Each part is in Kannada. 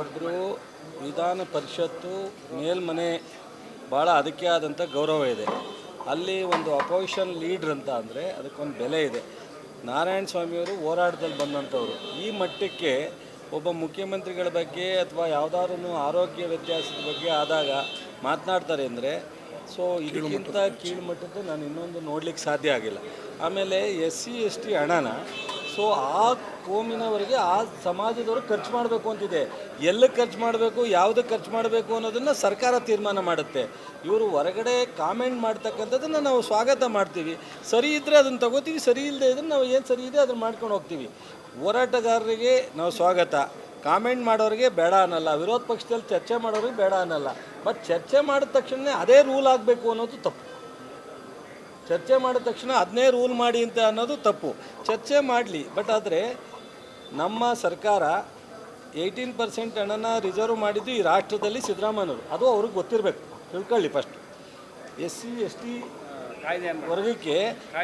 ಒಬ್ಬರು ವಿಧಾನ ಪರಿಷತ್ತು ಮೇಲ್ಮನೆ ಭಾಳ ಅದಕ್ಕೆ ಆದಂಥ ಗೌರವ ಇದೆ. ಅಲ್ಲಿ ಒಂದು ಅಪೋಸಿಷನ್ ಲೀಡ್ರ್ ಅಂತ ಅಂದರೆ ಅದಕ್ಕೊಂದು ಬೆಲೆ ಇದೆ. ನಾರಾಯಣ ಸ್ವಾಮಿಯವರು ಹೋರಾಟದಲ್ಲಿ ಬಂದಂಥವ್ರು. ಈ ಮಟ್ಟಕ್ಕೆ ಒಬ್ಬ ಮುಖ್ಯಮಂತ್ರಿಗಳ ಬಗ್ಗೆ ಅಥವಾ ಯಾವುದಾದ್ರೂ ಆರೋಗ್ಯ ವ್ಯತ್ಯಾಸದ ಬಗ್ಗೆ ಆದಾಗ ಮಾತನಾಡ್ತಾರೆ ಅಂದರೆ ಸೊ ಇದಕ್ಕಿಂತ ಕೀಳುಮಟ್ಟದ್ದು ನಾನು ಇನ್ನೊಂದು ನೋಡಲಿಕ್ಕೆ ಸಾಧ್ಯ ಆಗಿಲ್ಲ. ಆಮೇಲೆ ಎಸ್ ಸಿ ಎಸ್ ಟಿ ಹಣನ ಸೊ ಆ ಕೋಮಿನವರಿಗೆ ಆ ಸಮಾಜದವರು ಖರ್ಚು ಮಾಡಬೇಕು ಅಂತಿದೆ. ಎಲ್ಲಿ ಖರ್ಚು ಮಾಡಬೇಕು ಯಾವುದಕ್ಕೆ ಖರ್ಚು ಮಾಡಬೇಕು ಅನ್ನೋದನ್ನು ಸರ್ಕಾರ ತೀರ್ಮಾನ ಮಾಡುತ್ತೆ. ಇವರು ಹೊರಗಡೆ ಕಾಮೆಂಟ್ ಮಾಡ್ತಕ್ಕಂಥದ್ದನ್ನು ನಾವು ಸ್ವಾಗತ ಮಾಡ್ತೀವಿ. ಸರಿ ಇದ್ದರೆ ಅದನ್ನು ತಗೋತೀವಿ, ಸರಿ ಇಲ್ಲದೆ ಇದ್ರೆ ನಾವು ಏನು ಸರಿ ಇದೆ ಅದನ್ನು ಮಾಡ್ಕೊಂಡು ಹೋಗ್ತೀವಿ. ಹೋರಾಟಗಾರರಿಗೆ ನಾವು ಸ್ವಾಗತ. ಕಾಮೆಂಟ್ ಮಾಡೋರಿಗೆ ಬೇಡ ಅನ್ನಲ್ಲ. ವಿರೋಧ ಪಕ್ಷದಲ್ಲಿ ಚರ್ಚೆ ಮಾಡೋರಿಗೆ ಬೇಡ ಅನ್ನಲ್ಲ. ಬಟ್ ಚರ್ಚೆ ಮಾಡಿದ ತಕ್ಷಣ ಅದೇ ರೂಲ್ ಆಗಬೇಕು ಅನ್ನೋದು ತಪ್ಪು. ಚರ್ಚೆ ಮಾಡಿದ ತಕ್ಷಣ ಅದನ್ನೇ ರೂಲ್ ಮಾಡಿ ಅಂತ ಅನ್ನೋದು ತಪ್ಪು. ಚರ್ಚೆ ಮಾಡಲಿ ಬಟ್ ಆದರೆ ನಮ್ಮ ಸರ್ಕಾರ ಏಯ್ಟೀನ್ ಪರ್ಸೆಂಟ್ ಹಣನ ರಿಸರ್ವ್ ಮಾಡಿದ್ದು ಈ ರಾಷ್ಟ್ರದಲ್ಲಿ ಸಿದ್ದರಾಮಯ್ಯವರು ಅದು ಅವ್ರಿಗೆ ಗೊತ್ತಿರಬೇಕು. ತಿಳ್ಕೊಳ್ಳಿ first S C S T ವರ್ಗಕ್ಕೆ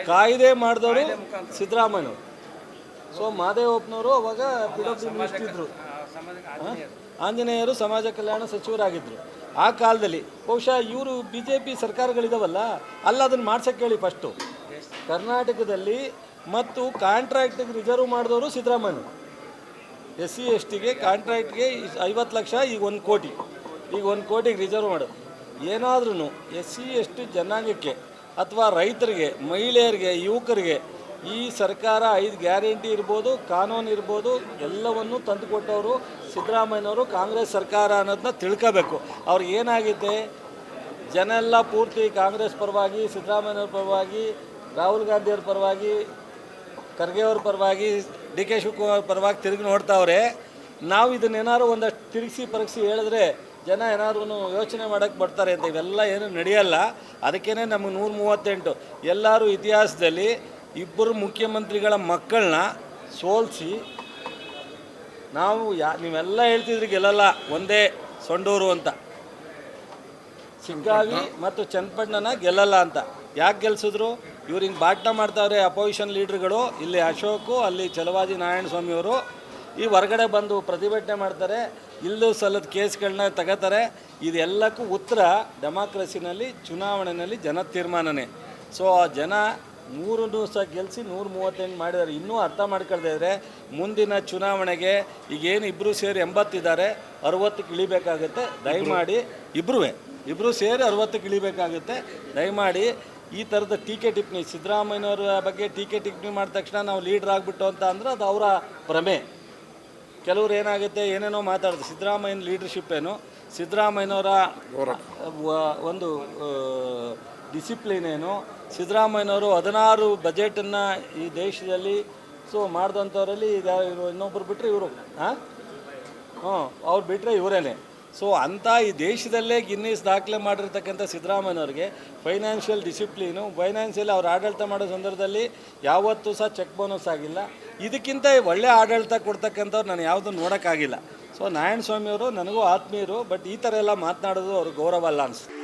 ಕಾಯ್ದೆ. ಮಾಡಿದವರು ಸಿದ್ದರಾಮಯ್ಯವರು ಸೊ ಮಾದೇವಪ್ಪನವರು ಅವಾಗ ಪಿ ಡಬ್ಲ್ಯೂ ಮಿನಿಸ್ಟರ್ ಇದ್ದರು ಹಾ? ಆಂಜನೇಯರು ಸಮಾಜ ಕಲ್ಯಾಣ ಸಚಿವರಾಗಿದ್ದರು ಆ ಕಾಲದಲ್ಲಿ ಬಹುಶಃ ಇವರು ಬಿ ಜೆ ಪಿ ಸರ್ಕಾರಗಳಿದಾವಲ್ಲ, ಅಲ್ಲ ಅದನ್ನು ಮಾಡ್ಸಕ್ಕೆ ಹೇಳಿ ಫಸ್ಟು ಕರ್ನಾಟಕದಲ್ಲಿ ಮತ್ತು ಕಾಂಟ್ರಾಕ್ಟಿಗೆ ರಿಸರ್ವ್ ಮಾಡಿದವರು ಸಿದ್ದರಾಮಯ್ಯ. ಎಸ್ ಸಿ ಎಸ್ ಟಿಗೆ ಕಾಂಟ್ರಾಕ್ಟ್ಗೆ ಐವತ್ತು ಲಕ್ಷ, ಈಗ ಒಂದು ಕೋಟಿ. ಈಗ ಒಂದು ಕೋಟಿಗೆ ರಿಸರ್ವ್ ಮಾಡೋದು ಏನಾದ್ರೂ ಎಸ್ ಸಿ ಎಸ್ ಟಿ ಜನಾಂಗಕ್ಕೆ ಅಥವಾ ರೈತರಿಗೆ, ಮಹಿಳೆಯರಿಗೆ, ಯುವಕರಿಗೆ ಈ ಸರ್ಕಾರ ಐದು ಗ್ಯಾರಂಟಿ ಇರ್ಬೋದು, ಕಾನೂನು ಇರ್ಬೋದು, ಎಲ್ಲವನ್ನು ತಂದುಕೊಟ್ಟವರು ಸಿದ್ದರಾಮಯ್ಯನವರು ಕಾಂಗ್ರೆಸ್ ಸರ್ಕಾರ ಅನ್ನೋದನ್ನ ತಿಳ್ಕೋಬೇಕು. ಅವ್ರಿಗೆ ಏನಾಗಿದೆ? ಜನ ಎಲ್ಲ ಪೂರ್ತಿ ಕಾಂಗ್ರೆಸ್ ಪರವಾಗಿ, ಸಿದ್ದರಾಮಯ್ಯನವ್ರ ಪರವಾಗಿ, ರಾಹುಲ್ ಗಾಂಧಿಯವ್ರ ಪರವಾಗಿ ಖರ್ಗೆಯವ್ರ ಪರವಾಗಿ, ಡಿ ಕೆ ಶಿವಕುಮಾರ್ ಪರವಾಗಿ ತಿರುಗಿ ನೋಡ್ತಾವ್ರೆ. ನಾವು ಇದನ್ನೇನಾದ್ರು ಒಂದಷ್ಟು ತಿರುಗಿಸಿ ಪರಗಿಸಿ ಹೇಳಿದ್ರೆ ಜನ ಏನಾದ್ರೂ ಯೋಚನೆ ಮಾಡೋಕ್ಕೆ ಬರ್ತಾರೆ ಅಂತ ಇವೆಲ್ಲ ಏನು ನಡೆಯಲ್ಲ. ಅದಕ್ಕೇ ನಮಗೆ ನೂರ ಮೂವತ್ತೆಂಟು. ಎಲ್ಲರೂ ಇತಿಹಾಸದಲ್ಲಿ ಇಬ್ಬರು ಮುಖ್ಯಮಂತ್ರಿಗಳ ಮಕ್ಕಳನ್ನ ಸೋಲಿಸಿ ನಾವು ಯಾ, ನೀವೆಲ್ಲ ಹೇಳ್ತಿದ್ರಿ ಗೆಲ್ಲಲ್ಲ, ಒಂದೇ ಸೊಂಡೂರು ಅಂತ. ಸಿಗ್ಗಾವಿ ಮತ್ತು ಚನ್ನಪಟ್ಟಣನ ಗೆಲ್ಲಲ್ಲ ಅಂತ. ಯಾಕೆ ಗೆಲ್ಸಿದ್ರು? ಇವ್ರು ಹಿಂಗೆ ಬಾಟ್ನ ಮಾಡ್ತಾವ್ರೆ ಅಪೋಸಿಷನ್ ಲೀಡ್ರ್ಗಳು, ಇಲ್ಲಿ ಅಶೋಕು, ಅಲ್ಲಿ ಚಲವಾದಿ ನಾರಾಯಣ ಸ್ವಾಮಿಯವರು ಈ ಹೊರಗಡೆ ಬಂದು ಪ್ರತಿಭಟನೆ ಮಾಡ್ತಾರೆ, ಇಲ್ಲೂ ಸಲ್ಲದ ಕೇಸ್ಗಳನ್ನ ತಗೋತಾರೆ. ಇದೆಲ್ಲಕ್ಕೂ ಉತ್ತರ ಡೆಮಾಕ್ರಸಿನಲ್ಲಿ ಚುನಾವಣೆಯಲ್ಲಿ ಜನ ತೀರ್ಮಾನನೇ. ಸೊ, ಆ ಜನ ಮೂರನ್ನು ದಿವಸ ಗೆಲ್ಲಿಸಿ ನೂರ ಮೂವತ್ತೆಂಟು ಮಾಡಿದ್ದಾರೆ. ಇನ್ನೂ ಅರ್ಥ ಮಾಡ್ಕೊಳ್ದೇ ಇದ್ದರೆ ಮುಂದಿನ ಚುನಾವಣೆಗೆ ಈಗೇನು ಇಬ್ಬರು ಸೇರಿ ಎಂಬತ್ತಿದ್ದಾರೆ ಅರುವತ್ತಕ್ಕೆ ಇಳಿಬೇಕಾಗುತ್ತೆ. ದಯಮಾಡಿ ಇಬ್ಬರೂ ಇಬ್ಬರು ಸೇರಿ ಅರುವತ್ತಕ್ಕೆ ಇಳಿಬೇಕಾಗುತ್ತೆ. ದಯಮಾಡಿ ಈ ಥರದ ಟೀಕೆ ಟಿಪ್ಪಣಿ ಸಿದ್ದರಾಮಯ್ಯನವರ ಬಗ್ಗೆ ಟೀಕೆ ಟಿಪ್ಪಣಿ ಮಾಡಿದ ತಕ್ಷಣ ನಾವು ಲೀಡ್ರ್ ಆಗಿಬಿಟ್ಟು ಅಂತ ಅಂದ್ರೆ ಅದು ಅವರ ಭ್ರಮೆ. ಕೆಲವ್ರು ಏನಾಗುತ್ತೆ ಏನೇನೋ ಮಾತಾಡ್ತಾರೆ ಸಿದ್ದರಾಮಯ್ಯನ ಲೀಡರ್ಶಿಪ್ ಏನು? ಸಿದ್ದರಾಮಯ್ಯನವರ ಒಂದು ಡಿಸಿಪ್ಲಿನ್ ಏನು? ಸಿದ್ದರಾಮಯ್ಯನವರು ಹದಿನಾರು ಬಜೆಟನ್ನು ಈ ದೇಶದಲ್ಲಿ, ಸೊ ಮಾಡಿದಂಥವರಲ್ಲಿ ಇವರು ಇನ್ನೊಬ್ರು ಬಿಟ್ಟರೆ ಇವರು ಹಾಂ ಹ್ಞೂ, ಅವ್ರು ಬಿಟ್ಟರೆ ಇವರೇನೆ. ಸೊ ಅಂಥ ಈ ದೇಶದಲ್ಲೇ ಗಿನ್ನಿಸ್ ದಾಖಲೆ ಮಾಡಿರ್ತಕ್ಕಂಥ ಸಿದ್ದರಾಮಯ್ಯನವ್ರಿಗೆ ಫೈನಾನ್ಷಿಯಲ್ ಡಿಸಿಪ್ಲೀನು ಫೈನಾನ್ಷಿಯಲ್ ಅವ್ರು ಆಡಳಿತ ಮಾಡೋ ಸಂದರ್ಭದಲ್ಲಿ ಯಾವತ್ತೂ ಸಹ ಚೆಕ್ ಬೋನಸ್ ಆಗಿಲ್ಲ. ಇದಕ್ಕಿಂತ ಒಳ್ಳೆ ಆಡಳಿತ ಕೊಡ್ತಕ್ಕಂಥವ್ರು ನಾನು ಯಾವುದೂ ನೋಡೋಕ್ಕಾಗಿಲ್ಲ. ಸೊ ನಾರಾಯಣ ಸ್ವಾಮಿಯವರು ನನಗೂ ಆತ್ಮೀಯರು, ಬಟ್ ಈ ಥರ ಎಲ್ಲ ಮಾತನಾಡೋದು ಅವ್ರಿಗೆ ಗೌರವ ಅಲ್ಲ ಅನಿಸ್ತು